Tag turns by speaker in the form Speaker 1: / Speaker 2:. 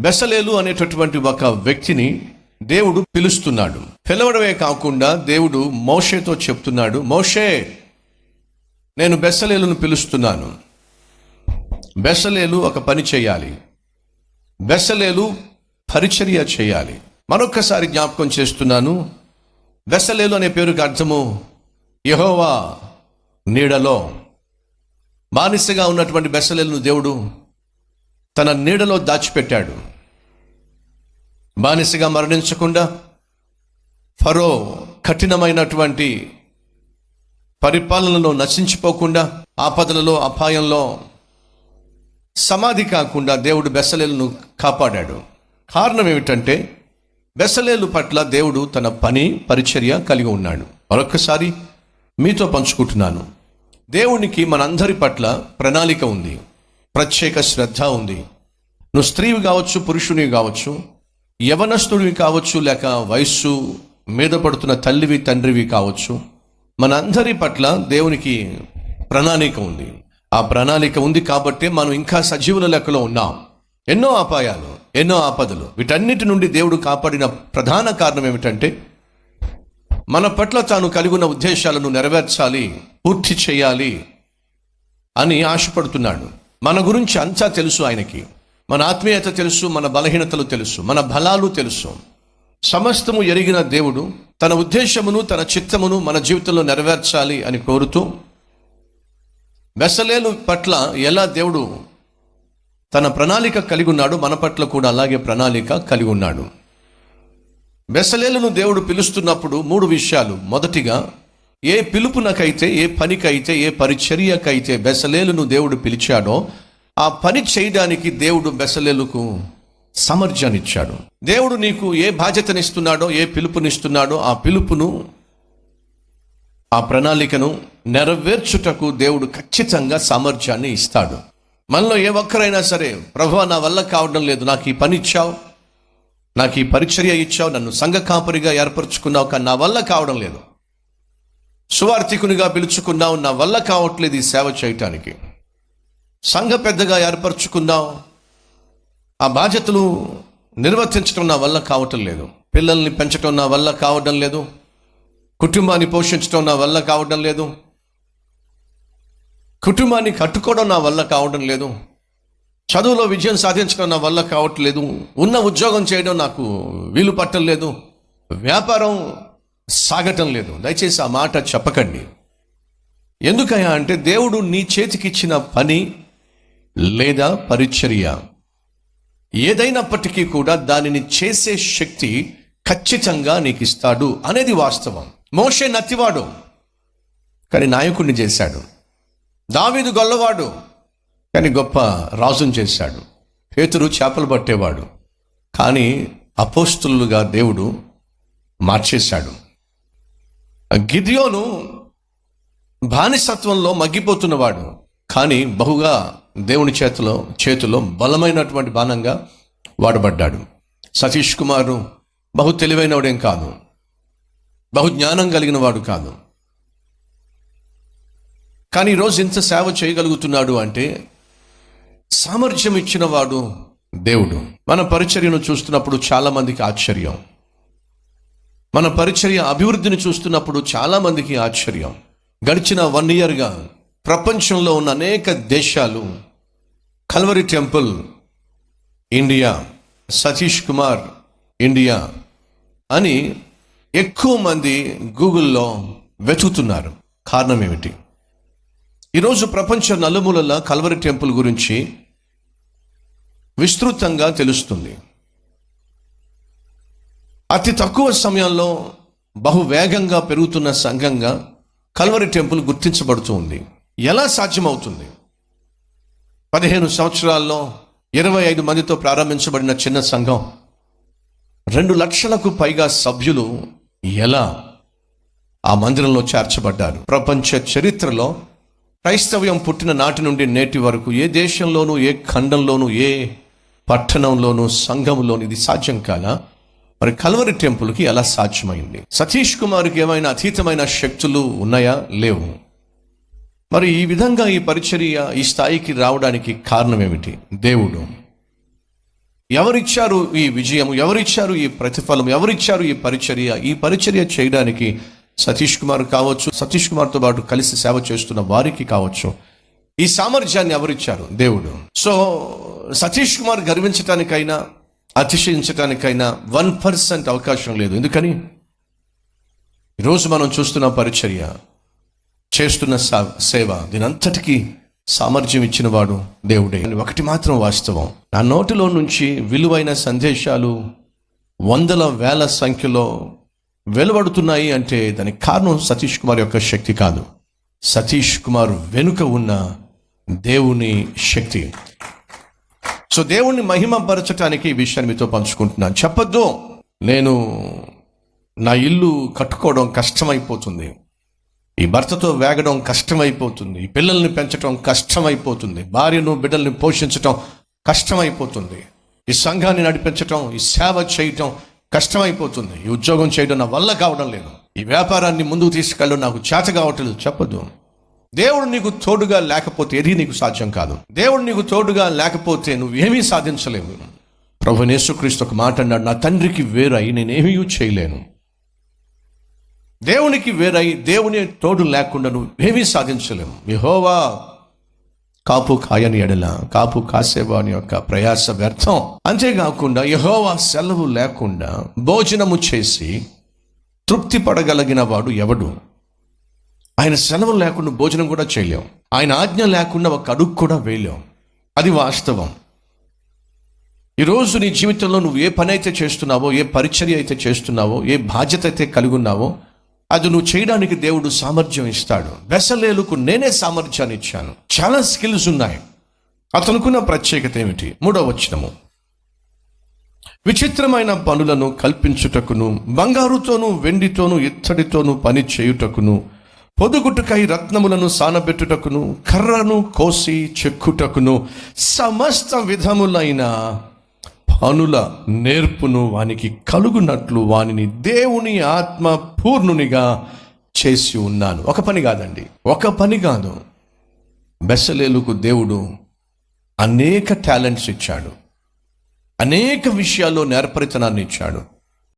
Speaker 1: బెసలేలు అనేటటువంటి ఒక వ్యక్తిని దేవుడు పిలుస్తున్నాడు. పిలవడమే కాకుండా దేవుడు మోషేతో చెప్తున్నాడు మోషే నేను బెసలేలును పిలుస్తున్నాను. బెసలేలు ఒక పని చేయాలి. బెసలేలు పరిచర్య చేయాలి. మరొక్కసారి జ్ఞాపకం చేస్తున్నాను. బెసలేలు అనే పేరుకి అర్థము యహోవా నీడలో. బానిసగా ఉన్నటువంటి బెసలేలును దేవుడు తన నీడలో దాచిపెట్టాడు. బానిసగా మరణించకుండా ఫరో కఠినమైనటువంటి పరిపాలనలో నశించిపోకుండా ఆపదలలో అపాయంలో సమాధి కాకుండా దేవుడు బెసలేలును కాపాడాడు. కారణం ఏమిటంటే బెసలేలు పట్ల దేవుడు తన పని పరిచర్య కలిగి ఉన్నాడు. మరొకసారి మీతో పంచుకుంటున్నాను. దేవునికి మనందరి పట్ల ప్రణాళిక ఉంది. ప్రత్యేక శ్రద్ధ ఉంది. నువ్వు స్త్రీవి కావచ్చు పురుషునివి కావచ్చు యవనస్తుడివి కావచ్చు లేక వయస్సు మీద పడుతున్న తల్లివి తండ్రివి కావచ్చు మనందరి పట్ల దేవునికి ప్రణాళిక ఉంది. ఆ ప్రణాళిక ఉంది కాబట్టి మనం ఇంకా సజీవుల లెక్కలో ఉన్నాం. ఎన్నో అపాయాలు ఎన్నో ఆపదలు వీటన్నిటి నుండి దేవుడు కాపాడిన ప్రధాన కారణం ఏమిటంటే మన పట్ల తాను కలిగి ఉన్న ఉద్దేశాలను నెరవేర్చాలి పూర్తి చేయాలి అని ఆశపడుతున్నాడు. మన గురించి అంతా తెలుసు ఆయనకి. మన ఆత్మీయత తెలుసు మన బలహీనతలు తెలుసు మన బలాలు తెలుసు. సమస్తము ఎరిగిన దేవుడు తన ఉద్దేశమును తన చిత్తమును మన జీవితంలో నెరవేర్చాలి అని కోరుతూ బెసలేలు పట్ల ఎలా దేవుడు తన ప్రణాళిక కలిగి ఉన్నాడు మన పట్ల కూడా అలాగే ప్రణాళిక కలిగి ఉన్నాడు. బెసలేలను దేవుడు పిలుస్తున్నప్పుడు మూడు విషయాలు. మొదటిగా ఏ పిలుపునకైతే ఏ పనికైతే ఏ పరిచర్యకైతే బెసలేలును దేవుడు పిలిచాడో ఆ పని చేయడానికి దేవుడు బెసలేలుకు సమర్థ్యాన్నిచ్చాడు దేవుడు నీకు ఏ బాధ్యతనిస్తున్నాడో ఏ పిలుపునిస్తున్నాడో ఆ పిలుపును ఆ ప్రణాళికను నెరవేర్చుటకు దేవుడు ఖచ్చితంగా సామర్థ్యాన్ని ఇస్తాడు. మనలో ఏ ఒక్కరైనా సరే ప్రభు నా వల్ల కావడం లేదు. నాకు ఈ పని ఇచ్చావు. నాకు ఈ పరిచర్య ఇచ్చావు. నన్ను సంఘ కాపరిగా ఏర్పరచుకున్నావు. కానీ నా వల్ల కావడం లేదు. సువార్థికునిగా పిలుచుకున్నావు నా వల్ల కావట్లేదు ఈ సేవ చేయటానికి. సంఘ పెద్దగా ఏర్పరచుకున్నావు ఆ బాధ్యతలు నిర్వర్తించడం నా వల్ల కావటం లేదు. పిల్లల్ని పెంచడం నా వల్ల కావడం లేదు. కుటుంబాన్ని పోషించడం నా వల్ల కావడం లేదు. కుటుంబాన్ని కట్టుకోవడం నా వల్ల కావడం లేదు. చదువులో విజయం సాధించడం నా వల్ల కావట్లేదు. ఉన్న ఉద్యోగం చేయడం నాకు వీలు పట్టలేదు. వ్యాపారం సాగటం లేదు. దయచేసి ఆ మాట చెప్పకండి. ఎందుకయ్యా అంటే దేవుడు నీ చేతికిచ్చిన పని లేదా పరిచర్య. ఏదైనప్పటికీ కూడా దానిని చేసే శక్తి ఖచ్చితంగా నీకు ఇస్తాడు అనేది వాస్తవం. మోషే నత్తివాడు కానీ నాయకుడిని చేశాడు. దావీదు గొల్లవాడు కానీ గొప్ప రాజుని చేశాడు. పేతురు చేపలు పట్టేవాడు కానీ అపోస్తులుగా దేవుడు మార్చేశాడు. గిద్యోను బానిసత్వంలో మగ్గిపోతున్నవాడు. కానీ బహుగా దేవుని చేతిలో చేతిలో బలమైనటువంటి బాణంగా వాడబడ్డాడు. సతీష్ కుమారు బహు తెలివైనవాడేం కాదు. బహు జ్ఞానం కలిగిన వాడు కాదు. కానీ ఈరోజు ఇంత సేవ చేయగలుగుతున్నాడు అంటే సామర్థ్యం ఇచ్చినవాడు దేవుడు. మన పరిచర్యను చూస్తున్నప్పుడు చాలామందికి ఆశ్చర్యం. మన పరిచర్య అభివృద్ధిని చూస్తున్నప్పుడు చాలామందికి ఆశ్చర్యం. గడిచిన వన్ ఇయర్గా ప్రపంచంలో ఉన్న అనేక దేశాలు Calvary temple India Satish Kumar India అని ఎక్కువ మంది గూగుల్లో వెతుకుతున్నారు. కారణం ఏమిటి? ఈరోజు ప్రపంచ నలుమూలల కల్వరి టెంపుల్ గురించి విస్తృతంగా తెలుస్తుంది. అతి తక్కువ సమయంలో బహు వేగంగా పెరుగుతున్న సంఘంగా కల్వరి టెంపుల్ గుర్తించబడుతూ ఉంది. ఎలా సాధ్యమవుతుంది? పదిహేను సంవత్సరాల్లో ఇరవై ఐదు మందితో ప్రారంభించబడిన చిన్న సంఘం రెండు లక్షలకు పైగా సభ్యులు ఎలా ఆ మందిరంలో చేర్చబడ్డారు? ప్రపంచ చరిత్రలో క్రైస్తవ్యం పుట్టిన నాటి నుండి నేటి వరకు ఏ దేశంలోనూ ఏ ఖండంలోనూ ఏ పట్టణంలోనూ సంఘంలోనూ ఇది సాధ్యం కాదా? మరి కల్వరి టెంపుల్కి ఎలా సాధ్యమైంది? సతీష్ కుమార్కి ఏమైనా అతీతమైన శక్తులు ఉన్నాయా? లేవు. మరి ఈ విధంగా ఈ పరిచర్య ఈ స్థాయికి రావడానికి కారణం ఏమిటి దేవుడు. ఎవరిచ్చారు ఈ విజయం ఎవరిచ్చారు ఈ ప్రతిఫలం ఎవరిచ్చారు ఈ పరిచర్య? ఈ పరిచర్య చేయడానికి సతీష్ కుమార్ కావచ్చు సతీష్ కుమార్తో పాటు కలిసి సేవ చేస్తున్న వారికి కావచ్చు ఈ సామర్థ్యాన్ని ఎవరిచ్చారు? దేవుడు. సో సతీష్ కుమార్ గర్వించటానికైనా అతిశయించటానికైనా వన్ పర్సెంట్ అవకాశం లేదు. ఎందుకని? ఈరోజు మనం చూస్తున్న పరిచర్య చేస్తున్న సా- సేవ దీనంతటికీ సామర్థ్యం ఇచ్చిన వాడు దేవుడే ఒకటి మాత్రం వాస్తవం. నా నోటిలో నుంచి విలువైన సందేశాలు వందల వేల సంఖ్యలో వెలువడుతున్నాయి అంటే దానికి కారణం సతీష్ కుమార్ యొక్క శక్తి కాదు. సతీష్ కుమార్ వెనుక ఉన్న దేవుని శక్తి. సో దేవుణ్ణి మహిమపరచటానికి ఈ విషయాన్ని మీతో పంచుకుంటున్నాను. చెప్పొద్దు. నేను నా ఇల్లు కట్టుకోవడం కష్టమైపోతుంది. ఈ భర్తతో వేగడం కష్టమైపోతుంది. ఈ పిల్లల్ని పెంచడం కష్టమైపోతుంది. భార్యను బిడ్డల్ని పోషించటం కష్టమైపోతుంది. ఈ సంఘాన్ని నడిపించటం ఈ సేవ చేయటం కష్టమైపోతుంది. ఈ ఉద్యోగం చేయడం నా వల్ల కావడం లేదు. ఈ వ్యాపారాన్ని ముందుకు తీసుకెళ్ళడం నాకు చేత కావటం చెప్పదు దేవుడు నీకు తోడుగా లేకపోతే ఏది నీకు సాధ్యం కాదు. దేవుడు నీకు తోడుగా లేకపోతే నువ్వేమీ సాధించలేవు. ప్రభు నేసుక్రీస్తు ఒక మాట అన్నాడు నా తండ్రికి వేరై నేనేమీ చేయలేను. దేవునికి వేరై దేవుని తోడు లేకుండా నువ్వు ఏమీ సాధించలేము యహోవా కాపు కాయని ఎడల కాపు కాసేవాని యొక్క ప్రయాస వ్యర్థం. అంతేకాకుండా యహోవా సెలవు లేకుండా భోజనము చేసి తృప్తి పడగలిగిన వాడు ఎవడు? ఆయన సెలవు లేకుండా భోజనం కూడా చేయలేం. ఆయన ఆజ్ఞ లేకుండా ఒక అడుగు కూడా వేయలేం. అది వాస్తవం. ఈరోజు నీ జీవితంలో నువ్వు ఏ పని అయితే చేస్తున్నావో ఏ పరిచర్య అయితే చేస్తున్నావో ఏ బాధ్యత అయితే కలిగి ఉన్నావో అది నువ్వు చేయడానికి దేవుడు సామర్థ్యం ఇస్తాడు. వెసలేలుకు నేనే సామర్థ్యాన్ని ఇచ్చాను. చాలా స్కిల్స్ ఉన్నాయి. అతనుకున్న ప్రత్యేకత ఏమిటి? మూడవ వచనము. విచిత్రమైన పనులను కల్పించుటకును బంగారుతోనూ వెండితోనూ ఇత్తడితోనూ పని చేయుటకును పొదుగుటుకై రత్నములను సానబెట్టుటకును కర్రను కోసి చెక్కుటకును సమస్త విధములైన పనుల నేర్పును వానికి కలుగునట్లు వానిని దేవుని ఆత్మ పూర్ణునిగా చేసి ఉన్నాను. ఒక పని కాదండి. ఒక పని కాదు. బెసలేలుకు దేవుడు అనేక టాలెంట్స్ ఇచ్చాడు. అనేక విషయాల్లో నేర్పరితనాన్ని ఇచ్చాడు.